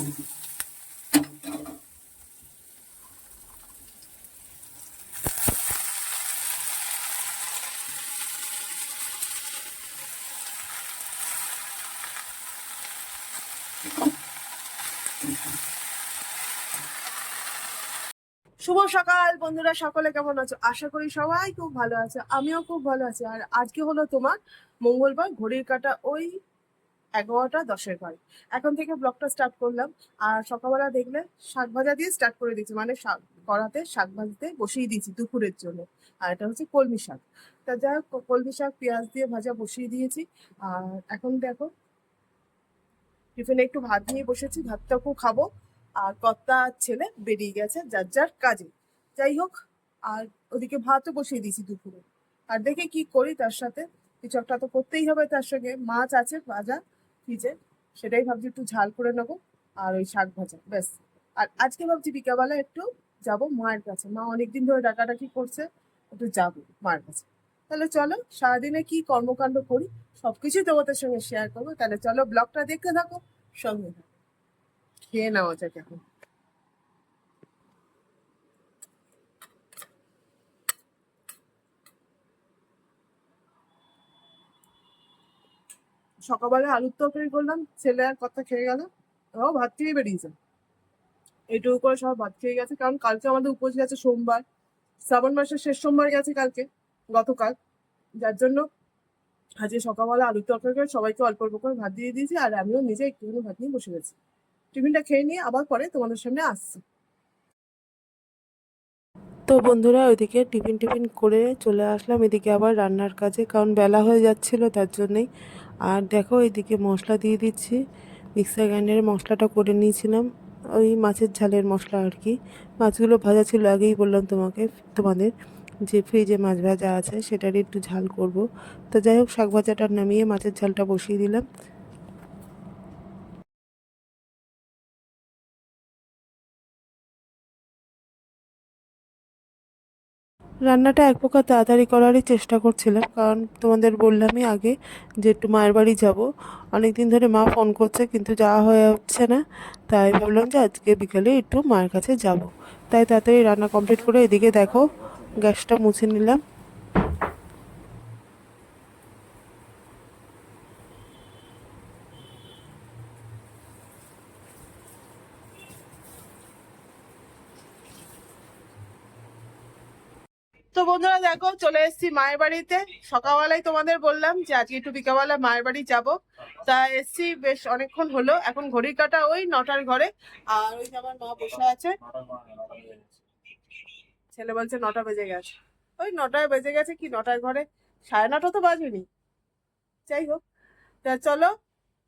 শুভ সকাল, বন্ধুরা সকলে কেমন আছো? আশা করি সবাই খুব ভালো আছে, আমিও খুব ভালো আছি। আর আজকে হলো তোমার মঙ্গলবার, ঘড়ির কাটা ওই এগারোটা, দশের ঘরে। এখন থেকে ব্লগটা স্টার্ট করলাম। আর সকালবেলা দেখলে শাক ভাজা দিয়ে স্টার্ট করে দিয়েছি। মানে শাক কড়াতে শাক ভাজতে বসিয়ে দিয়েছি দুপুরের জন্য। আর এটা হচ্ছে কলমি শাক। তা হোক, কলমি শাক, পেঁয়াজ দিয়ে ভাজা বসিয়ে দিয়েছি। আর এখন দেখো, টিফিনে একটু ভাত নিয়ে বসেছি। ভাতটাকেও খাব। আর কর্তা ছেলে বেরিয়ে গেছে, যার যার কাজে। যাই হোক, আর ওদিকে ভাতও বসিয়ে দিয়েছি দুপুরে। আর দেখে কি করি তার সাথে। কিছু একটা তো করতেই হবে তার সঙ্গে। মাছ আছে ভাজা। ফ্রিজে সেটাই ভাবছি একটু ঝাল করে নেব আর ওই শাক ভাজা, ব্যাস। আর আজকে ভাবছি বিকালবেলা একটু যাব মায়ের কাছে। মা অনেকদিন ধরে ডাকাডাকি করছে, একটু যাব মায়ের কাছে। তাহলে চলো, সারাদিনে কি কর্মকাণ্ড করি সব কিছুই তোমাদের সঙ্গে শেয়ার করব। তাহলে চলো ব্লগটা দেখতে থাকো, সঙ্গে থাকো। খেয়ে নেওয়া যাক এখন সকালবেলা আলুর তরকারি করলাম, ছেলে আর কথা খেয়ে গেল। ও ভাত খেয়ে বেরিয়েছে। এইটুকু করে সব ভাত খেয়ে গেছে, কারণ কালকে আমাদের উপোস গেছে সোমবার। শ্রাবণ মাসের শেষ সোমবার গেছে কালকে, গতকাল। যার জন্য আজকে সকালবেলা আলুর তরকারি করে সবাইকে অল্প অল্প করে ভাত দিয়ে দিয়েছি, আর আমিও নিজে একটুখানি ভাত নিয়ে বসে গেছি। টিফিনটা খেয়ে নিয়ে আবার পরে তোমাদের সামনে আসছি। তো বন্ধুরা, ওইদিকে টিফিন টিফিন করে চলে আসলাম। এদিকে আবার রান্নার কাজে, কারণ বেলা হয়ে যাচ্ছিল, তার জন্যেই আর দেখো এদিকে মশলা দিয়ে দিচ্ছি। মিক্সার গ্রাইন্ডারে মশলাটা করে নিয়েছিলাম। ওই মাছের ঝালের মশলা আর কি। মাছগুলো ভাজা ছিল, আগেই বললাম তোমাকে, তোমাদের যে ফ্রিজে মাছ ভাজা আছে সেটারই একটু ঝাল করব। তো যাই হোক, শাক ভাজাটা নামিয়ে মাছের ঝালটা বসিয়ে দিলাম। রান্নাটা এক প্রকার তাড়াতাড়ি করারই চেষ্টা করছিলাম, কারণ তোমাদের বললামই আগে যে একটু মায়ের বাড়ি যাব। অনেক দিন ধরে মা ফোন করছে, কিন্তু যাওয়া হয়ে উঠছে না। তাই ভাবলাম যে আজকে বিকেলে একটু মায়ের কাছে যাব। তাই তাড়াতাড়ি রান্না কমপ্লিট করে এদিকে দেখো, গ্যাসটা মুছে নিলাম। তো বন্ধুরা দেখো, চলে এসেছি মায়ের বাড়িতে। সকালবেলায় তোমাদের বললাম যে আজকে একটু বিকালবেলা মায়ের বাড়ি যাব। তা এসছি, বেশ অনেকক্ষণ হলো। এখন ঘড়ির কাটা ওই নটার ঘরে। আর ওই আমার মা বসে আছে। ছেলে বলছে নটা বেজে গেছে। ওই নটায় বেজে গেছে কি নটার ঘরে? সাড়ে নটা তো বাজেনি। যাই হোক, তা চলো,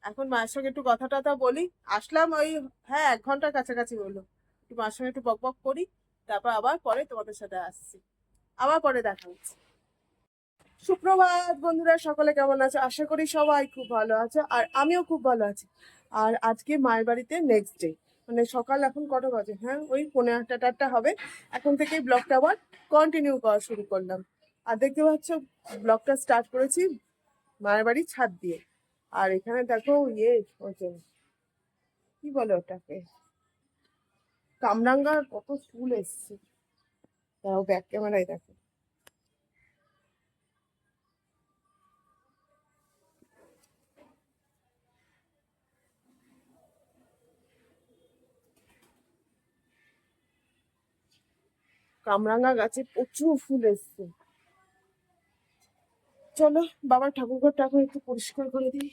এখন মায়ের সঙ্গে একটু কথা টথা বলি। আসলাম ওই হ্যাঁ এক ঘণ্টার কাছাকাছি হলো। একটু মায়ের সঙ্গে একটু বক বক করি। তারপর আবার পরে তোমাদের সাথে আসছি। আবার পরে দেখা হচ্ছে। সুপ্রভাত বন্ধুরা সকলে কেমন আছো? আশা করি সবাই খুব ভালো আছো আর আমিও খুব ভালো আছি। আর আজকে মায়ের বাড়িতে নেক্সট ডে মানে সকাল এখন কটা বাজে? হ্যাঁ ওই পনেরো আটটা টাটটা হবে। এখন থেকেই ব্লগটা আবার কন্টিনিউ করা শুরু করলাম। আর দেখতে পাচ্ছ ব্লগটা স্টার্ট করেছি মায়ের বাড়ির ছাদ দিয়ে। আর এখানে দেখো ইয়ে যে, কি বলে ওটাকে? কামরাঙ্গার কত ফুল এসছে। তাও ব্যাক ক্যামেরায় দেখো। কামরাঙ্গা গাছে প্রচুর ফুল এসছে। চলো ঠাকুর ঘর ঠাকুর একটু পরিষ্কার করে দিই।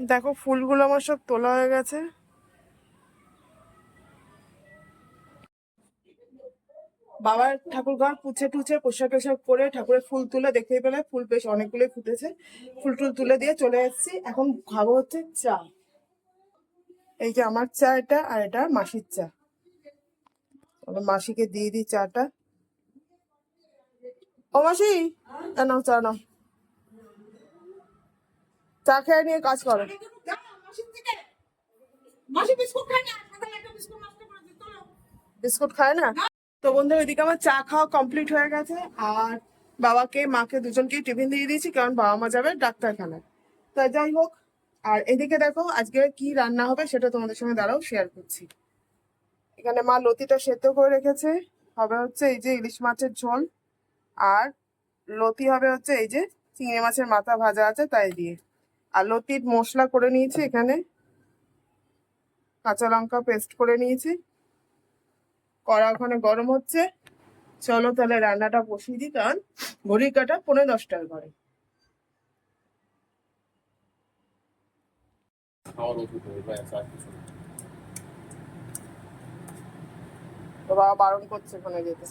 দেখো, ফুলগুলো আমার সব তোলা হয়ে গেছে। বাবার ঠাকুর ঘর পুছে টুছে, পোশাক টোশাক করে ঠাকুরের ফুল তুলে দেখতে পেলে, ফুল বেশ অনেকগুলোই ফুটেছে। ফুল টুল তুলে দিয়ে চলে এসেছি। এখন খাব হচ্ছে চা। এই যে আমার চা এটা, আর এটা মাসির চা। মাসিকে দিয়ে দিই চাটা। ও মাসি নাও চা নাও। চা খেয়ে নিয়ে কাজ করো। বিস্কুট খায় না? তো বন্ধু ওইদিকে আমার চা খাওয়া কমপ্লিট হয়ে গেছে আর বাবাকে, মাকে দুজনকে টিফিন দিয়ে দিয়েছি, কারণ বাবা মা যাবে ডাক্তারখানায়। তা যাই হোক, আর এদিকে দেখো, আজকে কি রান্না হবে সেটা তোমাদের সঙ্গে দাঁড়াও শেয়ার করছি। এখানে মা লতিটা সেদ্ধ করে রেখেছে। হবে হচ্ছে এই যে ইলিশ মাছের ঝোল, আর লতি হবে হচ্ছে এই যে চিংড়ি মাছের মাথা ভাজা আছে তাই দিয়ে। আর লতির মশলা করে নিয়েছি এখানে। কাঁচা লঙ্কা পেস্ট করে নিয়েছি। কড়া ওখানে গরম হচ্ছে। চলো তাহলে রান্নাটা বসিয়ে দিই কারণ ঘড়ির কাটা পনেরো দশটার ঘরে। বাবা বারণ করছে ওখানে যেতে।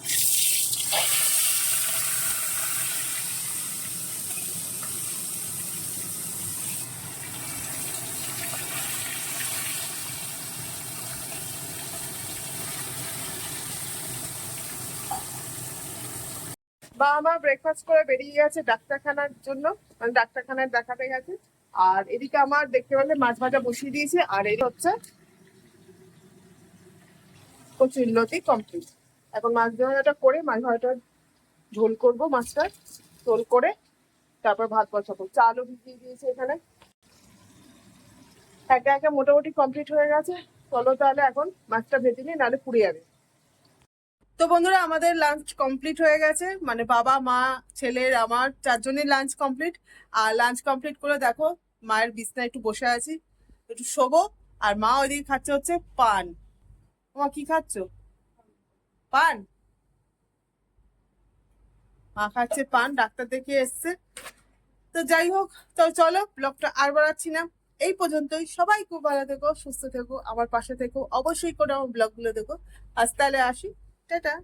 বাবা মা ব্রেকফাস্ট করে বেরিয়ে গেছে ডাক্তারখানার জন্য মানে ডাক্তারখানায় দেখাতে গেছে। আর এদিকে আমার দেখতে পেলে মাছ ভাজা বসিয়ে দিয়েছে, আর এই হচ্ছে কচুল্লতি কমপ্লিট এখন মাছ ভাজাটা করে, মাছ ভাজাটা ঝোল করব মাছটা, ঝোল করে তারপর ভাত বসাবো। চালও ভিজিয়ে দিয়েছে এখানে। একা একা মোটামুটি কমপ্লিট হয়ে গেছে। চলো তাহলে এখন মাছটা ভেজে নিই, নাহলে পুড়ে যাবে। তো বন্ধুরা, আমাদের লাঞ্চ কমপ্লিট হয়ে গেছে। মানে বাবা, মা, ছেলের, আমার চারজনের লাঞ্চ কমপ্লিট আর লাঞ্চ কমপ্লিট করে দেখো, মায়ের বিছনায় একটু বসে আছি। একটু শোবো, আর মা ওইদিকে খাচ্ছে হচ্ছে পান। মা, কি খাচ্ছ? পান? মা খাচ্ছে পান, ডাক্তার দেখে এসছে। তো যাই হোক, তো চলো ব্লগটা আর বাড়াচ্ছি না। এই পর্যন্তই। সবাই খুব ভালো থেকো, সুস্থ থেকো, আমার পাশে থেকো। অবশ্যই করে আমার ব্লগগুলো দেখো। আজ তাহলে আসি। 再等